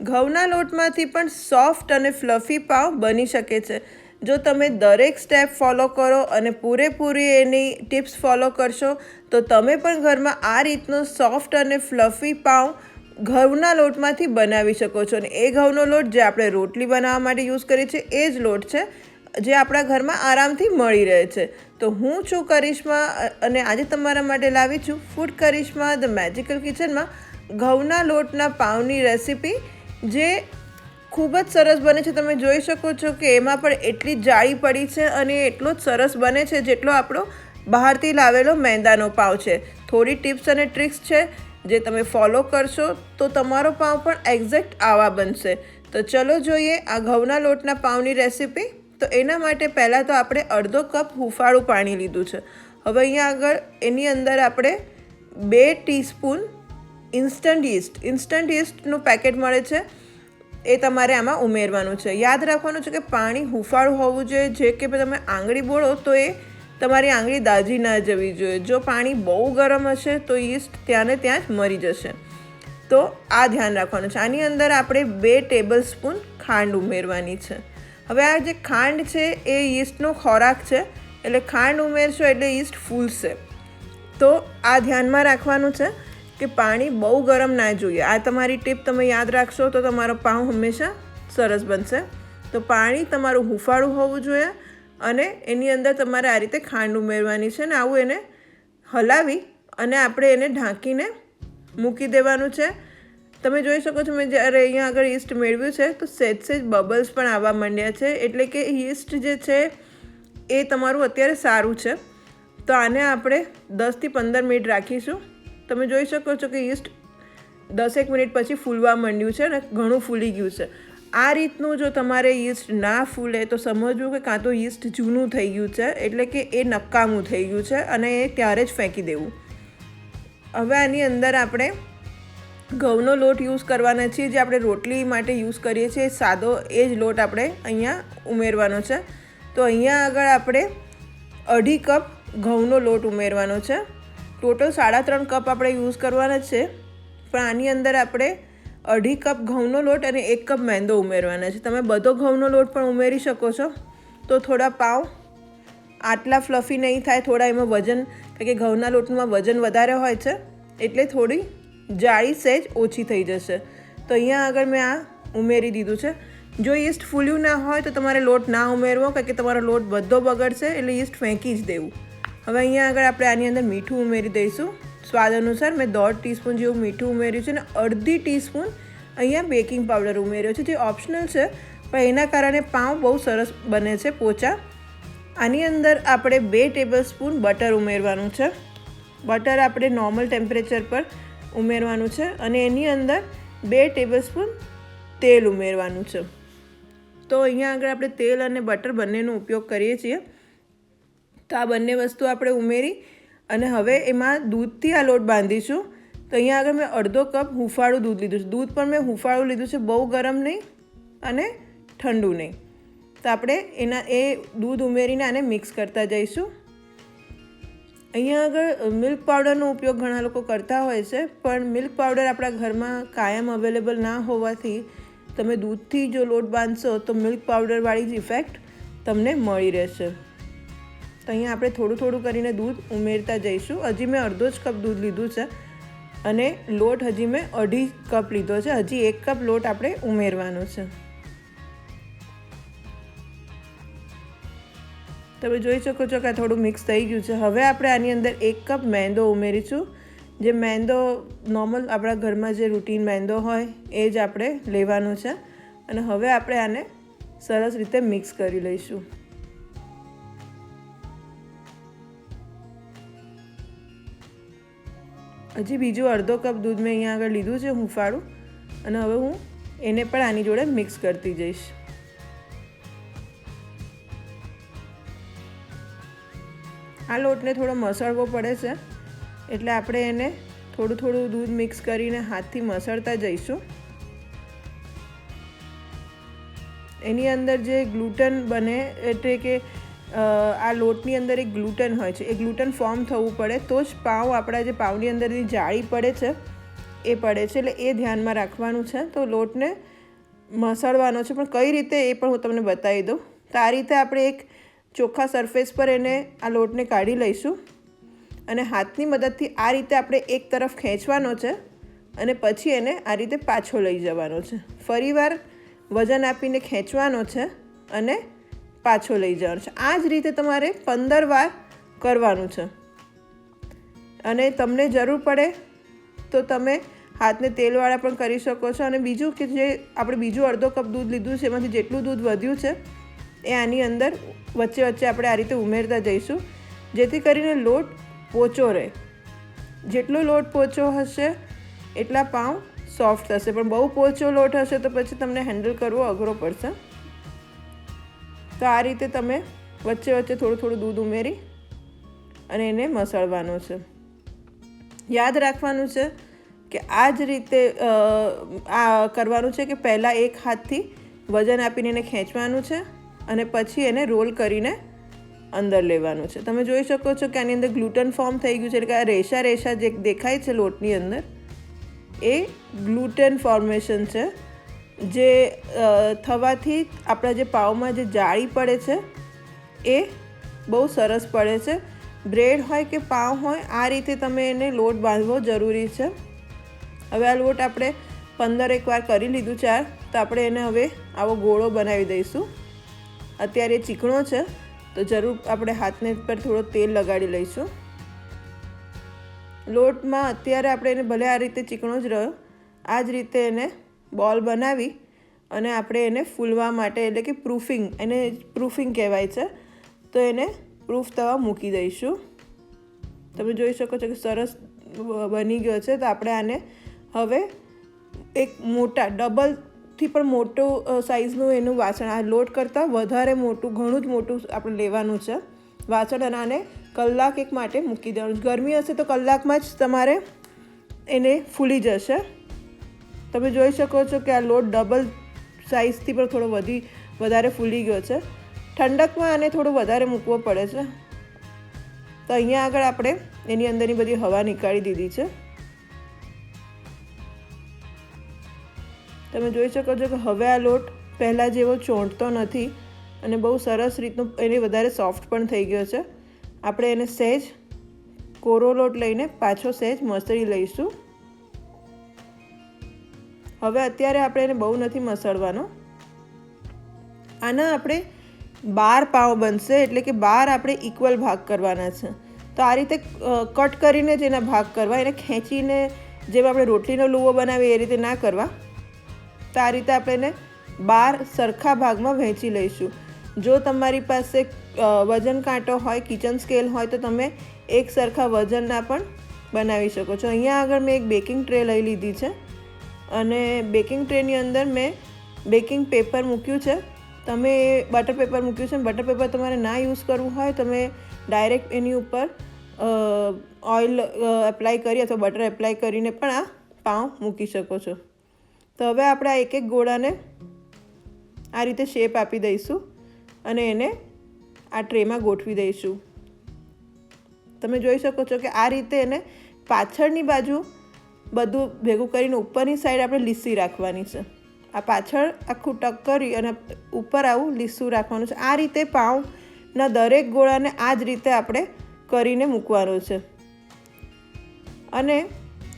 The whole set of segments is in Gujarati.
ઘઉંના લોટમાંથી પણ સોફ્ટ અને ફ્લફી પાવ બની શકે છે. જો તમે દરેક સ્ટેપ ફોલો કરો અને પૂરેપૂરી એની ટિપ્સ ફોલો કરશો, તો તમે પણ ઘરમાં આ રીતનો સોફ્ટ અને ફ્લફી પાવ ઘઉંના લોટમાંથી બનાવી શકો છો. અને એ ઘઉંનો લોટ જે આપણે રોટલી બનાવવા માટે યુઝ કરીએ છીએ, એ જ લોટ છે, જે આપણા ઘરમાં આરામથી મળી રહે છે. તો હું છું કરિશ્મા, અને આજે તમારા માટે લાવી છું ફૂડ કરિશ્મા ધ મેજિકલ કિચનમાં ઘઉંના લોટના પાઉની રેસીપી. જે ખૂબ જ સરસ બને છે. તમે જોઈ શકો છો કે એમાં પણ એટલી જાળી પડી છે અને એટલો જ સરસ બને છે જેટલો આપણો બહારથી લાવેલો મેંદાનો પાવ છે. થોડી ટિપ્સ અને ટ્રિક્સ છે જે તમે ફોલો કરશો તો તમારો પાવ પણ એક્ઝેક્ટ આવા બનશે. તો ચલો જોઈએ આ ઘઉંના લોટના પાવની રેસીપી. તો એના માટે પહેલાં તો આપણે અડધો કપ હુંફાળું પાણી લીધું છે. હવે અહીંયા આગળ એની અંદર આપણે બે ટીસ્પૂન ઇન્સ્ટન્ટ યીસ્ટ. ઇન્સ્ટન્ટ યીસ્ટનું પેકેટ મળે છે. એ તમારે આમાં ઉમેરવાનું છે. યાદ રાખવાનું છે કે પાણી હુંફાળું હોવું જોઈએ. જે કે તમે આંગળી બોળો તો એ તમારી આંગળી દાજી ના જવી જોઈએ. જો પાણી બહુ ગરમ હશે તો યીસ્ટ ત્યાં ને ત્યાં જ મરી જશે. તો આ ધ્યાન રાખવાનું છે. આની અંદર આપણે બે ટેબલ સ્પૂન ખાંડ ઉમેરવાની છે. હવે આ જે ખાંડ છે એ યીસ્ટનો ખોરાક છે. એટલે ખાંડ ઉમેરશો એટલે યીસ્ટ ફૂલશે. તો આ ધ્યાનમાં રાખવાનું છે. કે પાણી બહુ ગરમ ના જોઈએ. આ તમારી ટીપ તમે યાદ રાખશો તો તમારો પાઉં હંમેશા સરસ બનશે. તો પાણી તમારું હુંફાળું હોવું જોઈએ અને એની અંદર તમારે આ રીતે ખાંડ ઉમેરવાની છે ને આવું એને હલાવી અને આપણે એને ઢાંકીને મૂકી દેવાનું છે. તમે જોઈ શકો છો મેં જ્યારે અહીંયા આગળ ઈસ્ટ મેળવ્યું છે તો સહેજ સહેજ બબલ્સ પણ આવવા માંડ્યા છે. એટલે કે યીસ્ટ જે છે એ તમારું અત્યારે સારું છે. તો આને આપણે દસથી પંદર મિનિટ રાખીશું. તમે જોઈ શકો છો કે ઈસ્ટ દસેક મિનિટ પછી ફૂલવા માંડ્યું છે ને ઘણું ફૂલી ગયું છે. આ રીતનું જો તમારે યીસ્ટ ના ફૂલે તો સમજવું કે કાં તો યીસ્ટ જૂનું થઈ ગયું છે એટલે કે એ નકામું થઈ ગયું છે અને એ ત્યારે જ ફેંકી દેવું. હવે આની અંદર આપણે ઘઉંનો લોટ યુઝ કરવાના છીએ, જે આપણે રોટલી માટે યુઝ કરીએ છીએ, સાદો એ જ લોટ આપણે અહીંયા ઉમેરવાનો છે. તો અહીંયા આગળ આપણે અઢી કપ ઘઉંનો લોટ ઉમેરવાનો છે. ટોટલ સાડા ત્રણ કપ આપણે યુઝ કરવાના છે. પણ આની અંદર આપણે અઢી કપ ઘઉંનો લોટ અને એક કપ મેંદો ઉમેરવાના છે. તમે બધો ઘઉંનો લોટ પણ ઉમેરી શકો છો. તો થોડા પાવ, આટલા ફ્લફી નહીં થાય, થોડા એમાં વજન, કારણ કે ઘઉંના લોટમાં વજન વધારે હોય છે, એટલે થોડી જાળી સહેજ ઓછી થઈ જશે. તો અહીંયા આગળ મેં આ ઉમેરી દીધું છે. જો ઈસ્ટ ફૂલ્યું ના હોય તો તમારે લોટ ના ઉમેરવો, કારણ કે તમારો લોટ બધો બગડશે, એટલે ઈસ્ટ ફેંકી જ દેવું. હવે અહીંયા આગળ આપણે આની અંદર મીઠું ઉમેરી દઈશું. સ્વાદ અનુસાર મેં દોઢ ટીસ્પૂન જેવું મીઠું ઉમેર્યું છે અને અડધી ટીસ્પૂન અહીંયા બેકિંગ પાવડર ઉમેર્યો છે, જે ઓપ્શનલ છે, પણ એના કારણે પાઉં બહુ સરસ બને છે પોચા. આની અંદર આપણે બે ટેબલ સ્પૂન બટર ઉમેરવાનું છે. બટર આપણે નોર્મલ ટેમ્પરેચર પર ઉમેરવાનું છે અને એની અંદર બે ટેબલ સ્પૂન તેલ ઉમેરવાનું છે. તો અહીંયા આગળ આપણે તેલ અને બટર બંનેનો ઉપયોગ કરીએ છીએ. તો આ બંને વસ્તુ આપણે ઉમેરી અને હવે એમાં દૂધથી આ લોટ બાંધીશું. તો અહીંયા આગળ મેં અડધો કપ હુંફાળું દૂધ લીધું છે. દૂધ પણ મેં હુંફાળું લીધું છે બહુ ગરમ નહીં અને ઠંડુ નહીં. તો આપણે એના એ દૂધ ઉમેરીને આને મિક્સ કરતા જઈશું. અહીંયા આગળ મિલ્ક પાવડરનો ઉપયોગ ઘણા લોકો કરતા હોય છે, પણ મિલ્ક પાવડર આપણા ઘરમાં કાયમ અવેલેબલ ના હોવાથી તમે દૂધથી જો લોટ બાંધશો તો મિલ્ક પાવડરવાળી જ ઇફેક્ટ તમને મળી રહેશે. તો અહીંયા આપણે થોડું થોડું કરીને દૂધ ઉમેરતા જઈશું. હજી મેં અડધો જ કપ દૂધ લીધું છે અને લોટ હજી મેં અઢી કપ લીધો છે. હજી એક કપ લોટ આપણે ઉમેરવાનો છે. તમે જોઈ શકો છો કે આ થોડું મિક્સ થઈ ગયું છે. હવે આપણે આની અંદર એક કપ મેંદો ઉમેરીશું. જે મેંદો નોર્મલ આપણા ઘરમાં જે રૂટીન મેંદો હોય એ જ આપણે લેવાનો છે. અને હવે આપણે આને સરસ રીતે મિક્સ કરી લઈશું. હજી બીજું અડધો કપ દૂધ મેં અહીંયા આગળ લીધું છે હુંફાળું અને હવે હું એને પણ આની જોડે મિક્સ કરતી જઈશ. આ લોટને થોડો મસળવો પડે છે, એટલે આપણે એને થોડું થોડું દૂધ મિક્સ કરીને હાથથી મસળતા જઈશું. એની અંદર જે ગ્લુટન બને એટલે કે આ લોટની અંદર એક ગ્લુટન હોય છે. એ ગ્લુટન ફોર્મ થવું પડે, તો જ પાઉં આપણા જે પાઉની અંદરની જાળી પડે છે, એ પડે છે. એટલે એ ધ્યાનમાં રાખવાનું છે. તો લોટને મસળવાનો છે. પણ કઈ રીતે એ પણ હું તમને બતાવી દઉં. તો આ રીતે આપણે એક ચોખ્ખા સરફેસ પર એને આ લોટને કાઢી લઈશું. અને હાથની મદદથી આ રીતે આપણે એક તરફ ખેંચવાનો છે અને પછી એને આ રીતે પાછો લઈ જવાનો છે. ફરીવાર વજન આપીને ખેંચવાનો છે અને પાછો લઈ જવાનો છે. આ જ રીતે તમારે પંદર વાર કરવાનું છે. અને તમને જરૂર પડે તો તમે હાથને તેલવાળા પણ કરી શકો છો. અને બીજું કે જે આપણે બીજું અડધો કપ દૂધ લીધું છે, એમાંથી જેટલું દૂધ વધ્યું છે, એ આની અંદર વચ્ચે વચ્ચે આપણે આ રીતે ઉમેરતા જઈશું. જેથી કરીને લોટ પોચો રહે. જેટલો લોટ પોચો હશે, એટલા પાઉં સોફ્ટ થશે. પણ બહુ પોચો લોટ હશે તો પછી તમને હેન્ડલ કરવો અઘરો પડશે. તો આ રીતે તમે વચ્ચે વચ્ચે થોડું થોડું દૂધ ઉમેરી અને એને મસળવાનું છે. યાદ રાખવાનું છે કે આ જ રીતે આ કરવાનું છે કે પહેલાં એક હાથથી વજન આપીને એને ખેંચવાનું છે અને પછી એને રોલ કરીને અંદર લેવાનું છે. તમે જોઈ શકો છો કે આની અંદર ગ્લુટન ફોર્મ થઈ ગયું છે એટલે કે આ રેશા રેશા જે દેખાય છે લોટની અંદર, એ ગ્લુટન ફોર્મેશન છે. જે થવાથી આપણા જે પાવમાં જે જાળી પડે છે, એ બહુ સરસ પડે છે. બ્રેડ હોય કે પાઉં હોય, આ રીતે તમે એને લોટ બાંધવો જરૂરી છે. હવે આ લોટ આપણે પંદર એક વાર કરી લીધું ચાર તો આપણે એને હવે આવો ગોળો બનાવી દઈશું. અત્યારે ચીકણો છે, તો જરૂર આપણે હાથને પર થોડો તેલ લગાડી લઈશું. લોટમાં અત્યારે આપણે એને ભલે આ રીતે ચીકણો જ રહ્યો, આ જ રીતે એને બોલ બનાવી અને આપણે એને ફૂલવા માટે, એટલે કે પ્રૂફિંગ એને પ્રૂફિંગ કહેવાય છે. તો એને પ્રૂફ થવા મૂકી દઈશું. તમે જોઈ શકો છો કે સરસ બની ગયો છે. તો આપણે આને હવે એક મોટા ડબલથી પણ મોટું સાઇઝનું એનું વાસણ, આ લોટ કરતાં વધારે મોટું, ઘણું જ મોટું આપણે લેવાનું છે. વાસણ અને આને કલાક એક માટે મૂકી દેવાનું. ગરમી હશે તો કલાકમાં જ તમારે એને ફૂલી જશે. તમે જોઈ શકો છો કે આ લોટ ડબલ સાઇઝથી પણ થોડો વધી, વધારે ફૂલી ગયો છે. ઠંડકમાં આને થોડું વધારે મૂકવો પડે છે. તો અહીંયા આગળ આપણે એની અંદરની બધી હવા નીકાળી દીધી છે. તમે જોઈ શકો છો કે હવે આ લોટ પહેલાં જેવો ચોંટતો નથી અને બહુ સરસ રીતનું એને વધારે સોફ્ટ પણ થઈ ગયો છે. આપણે એને સહેજ કોરો લોટ લઈને પાછો સહેજ મસળી લઈશું. હવે અત્યારે આપણે એને બહુ નથી મસળવાનો. આના આપણે બાર પાવ બનશે, એટલે કે બાર આપણે ઇક્વલ ભાગ કરવાના છે. તો આ રીતે કટ કરીને જ એના ભાગ કરવા, એને ખેંચીને જેમ આપણે રોટલીનો લુવો બનાવીએ એ રીતે ના કરવા. તો આ રીતે આપણે એને બાર સરખા ભાગમાં વહેંચી લઈશું. જો તમારી પાસે વજન કાંટો હોય કિચન સ્કેલ હોય, તો તમે એક સરખા વજનના પણ બનાવી શકો છો. અહીંયા આગળ મેં એક બેકિંગ ટ્રે લઈ લીધી છે. અને બેકિંગ ટ્રેની અંદર મેં બેકિંગ પેપર મૂક્યું છે. તમે બટર પેપર મૂક્યું છે બટર પેપર તમારે ના યુઝ કરવું હોય, તમે ડાયરેક્ટ એની ઉપર ઓઇલ એપ્લાય કરી અથવા બટર એપ્લાય કરીને પણ આ પાઉં મૂકી શકો છો. તો હવે આપણે આ એક એક ગોળાને આ રીતે શેપ આપી દઈશું અને એને આ ટ્રેમાં ગોઠવી દઈશું. તમે જોઈ શકો છો કે આ રીતે એને પાછળની બાજુ બધું ભેગું કરીને ઉપરની સાઈડ આપણે લીસી રાખવાની છે. આ પાછળ આખું ટક કરી અને ઉપર આવું લીસું રાખવાનું છે. આ રીતે પાઉંના દરેક ગોળાને આ જ રીતે આપણે કરીને મૂકવાનો છે. અને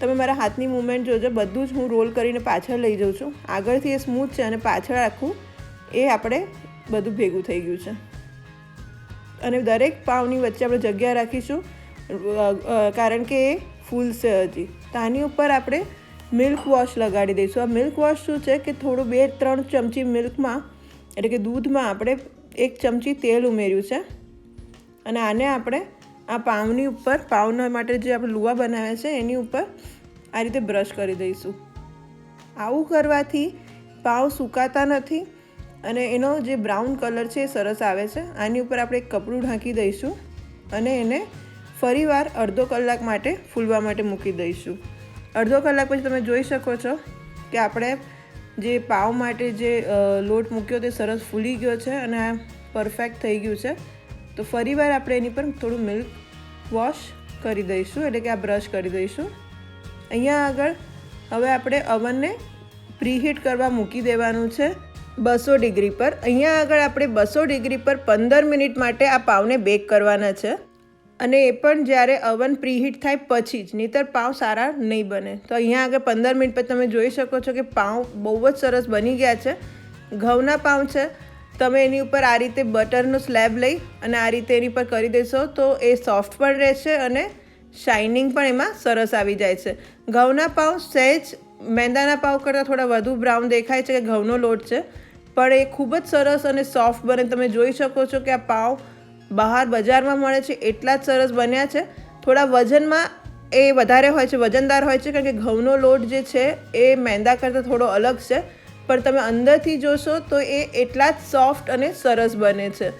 તમે મારા હાથની મૂવમેન્ટ જોજો, બધું જ હું રોલ કરીને પાછળ લઈ જાઉં છું. આગળથી એ સ્મૂથ છે અને પાછળ આખું એ આપણે બધું ભેગું થઈ ગયું છે. અને દરેક પાઉંની વચ્ચે આપણે જગ્યા રાખીશું. કારણ કે એ ફૂલશે હજી. તો આની ઉપર આપણે મિલ્ક વોશ લગાડી દઈશું. આ મિલ્ક વોશ શું છે કે થોડું બે ત્રણ ચમચી મિલ્કમાં એટલે કે દૂધમાં આપણે એક ચમચી તેલ ઉમેર્યું છે. અને આને આપણે આ પાઉની ઉપર, પાઉના માટે જે આપણે લુવા બનાવ્યા છે, એની ઉપર આ રીતે બ્રશ કરી દઈશું. આવું કરવાથી પાઉ સુકાતા નથી અને એનો જે બ્રાઉન કલર છે એ સરસ આવે છે. આની ઉપર આપણે એક કપડું ઢાંકી દઈશું અને એને ફરીવાર અડધો કલાક માટે ફૂલવા માટે મૂકી દઈશું. અડધો કલાક પછી તમે જોઈ શકો છો કે આપણે જે પાવ માટે જે લોટ મૂક્યો તે સરસ ફૂલી ગયો છે અને આ પરફેક્ટ થઈ ગયું છે. તો ફરીવાર આપણે એની પર થોડું મિલ્ક વોશ કરી દઈશું, એટલે કે આ બ્રશ કરી દઈશું. અહીંયા આગળ હવે આપણે અવનને પ્રીહીટ કરવા મૂકી દેવાનું છે બસો ડિગ્રી પર. અહીંયા આગળ આપણે બસો ડિગ્રી પર પંદર મિનિટ માટે આ પાવને બેક કરવાના છે. અને એ પણ જ્યારે અવન પ્રીહીટ થાય પછી જ, નહીંતર પાઉં સારા નહીં બને. તો અહીંયા આગળ પંદર મિનિટ પછી તમે જોઈ શકો છો કે પાઉં બહુ જ સરસ બની ગયા છે. ઘઉંના પાઉં છે. તમે એની ઉપર આ રીતે બટરનો સ્લેબ લઈ અને આ રીતે એની પર કરી દેશો તો એ સોફ્ટ પણ રહેશે અને શાઇનિંગ પણ એમાં સરસ આવી જાય છે. ઘઉંના પાઉં સહેજ મેંદાના પાઉં કરતાં થોડા વધુ બ્રાઉન દેખાય છે કે ઘઉંનો લોટ છે. પણ એ ખૂબ જ સરસ અને સોફ્ટ બને. તમે જોઈ શકો છો કે આ પાઉં બહાર બજારમાં મળે છે, એટલા જ સરસ બન્યા છે. થોડા વજનમાં એ વધારે હોય છે, વજનદાર હોય છે, કારણ કે ઘઉંનો લોટ જે છે, એ મેંદા કરતાં થોડો અલગ છે. પણ તમે અંદરથી જોશો તો એ એટલા જ સોફ્ટ અને સરસ બને છે.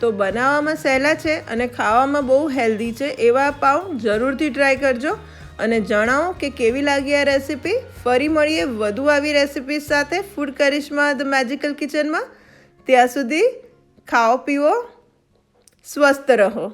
તો બનાવવામાં સહેલા છે અને ખાવામાં બહુ હેલ્ધી છે, એવા પાઉં જરૂરથી ટ્રાય કરજો. અને જણાવો કે કેવી લાગી આ રેસીપી? ફરી મળીએ વધુ આવી રેસીપી સાથે, ફૂડ કરિશ્મા ધ મેજિકલ કિચનમાં. ત્યાં સુધી ખાઓ પીવો સ્વસ્થ રહો.